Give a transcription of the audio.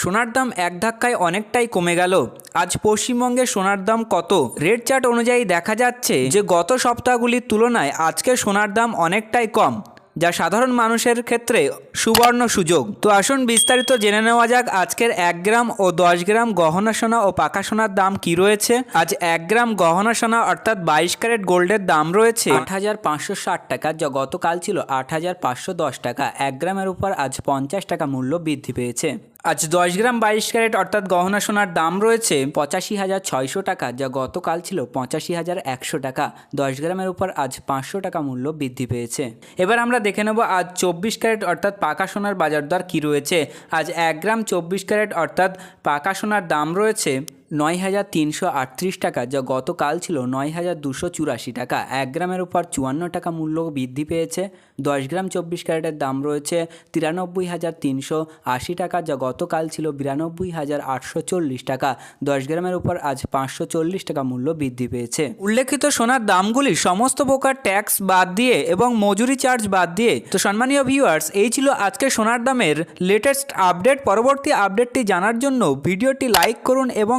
সোনার দাম এক ধাক্কায় অনেকটাই কমে গেল। আজ পশ্চিমবঙ্গে সোনার দাম কত? রেট চার্ট অনুযায়ী দেখা যাচ্ছে যে গত সপ্তাহগুলির তুলনায় আজকে সোনার দাম অনেকটাই কম, যা সাধারণ মানুষের ক্ষেত্রে সুবর্ণ সুযোগ। তো আসুন বিস্তারিত জেনে নেওয়া যাক আজকের এক গ্রাম ও দশ গ্রাম গহনা সোনা ও পাকা সোনার দাম কি রয়েছে। আজ এক গ্রাম গহনা সোনা অর্থাৎ বাইশ ক্যারেট গোল্ডের দাম রয়েছে আট হাজার পাঁচশো ষাট টাকা, যা গতকাল ছিল আট হাজার পাঁচশো দশ টাকা। এক গ্রামের উপর আজ পঞ্চাশ টাকা মূল্য বৃদ্ধি পেয়েছে। আজ দশ গ্রাম বাইশ ক্যারেট অর্থাৎ গহনা সোনার দাম রয়েছে পঁচাশি হাজার ছয়শো টাকা, যা গতকাল ছিল পঁচাশি হাজার একশো টাকা। দশ গ্রামের উপর আজ পাঁচশো টাকা মূল্য বৃদ্ধি পেয়েছে। এবার আমরা দেখে নেব আজ চব্বিশ ক্যারেট অর্থাৎ পাকা সোনার বাজার দর কী রয়েছে। আজ এক গ্রাম চব্বিশ ক্যারেট অর্থাৎ পাকা সোনার দাম রয়েছে নয় হাজার তিনশো আটত্রিশ টাকা, যা গতকাল ছিল নয় হাজার দুশো চুরাশি টাকা। এক গ্রামের উপর চুয়ান্ন টাকা মূল্য বৃদ্ধি পেয়েছে। দশ গ্রাম চব্বিশ ক্যারেটের দাম রয়েছে তিরানব্বই হাজার তিনশো আশি টাকা, যা গতকাল ছিল বিরানব্বই হাজার আটশো চল্লিশ টাকা। দশ গ্রামের উপর আজ পাঁচশো চল্লিশ টাকা মূল্য বৃদ্ধি পেয়েছে। উল্লেখিত সোনার দামগুলি সমস্ত প্রকার ট্যাক্স বাদ দিয়ে এবং মজুরি চার্জ বাদ দিয়ে। তো সম্মানীয় ভিউয়ার্স, এই ছিল আজকে সোনার দামের লেটেস্ট আপডেট পরবর্তী আপডেটটি জানার জন্য ভিডিওটি লাইক করুন এবং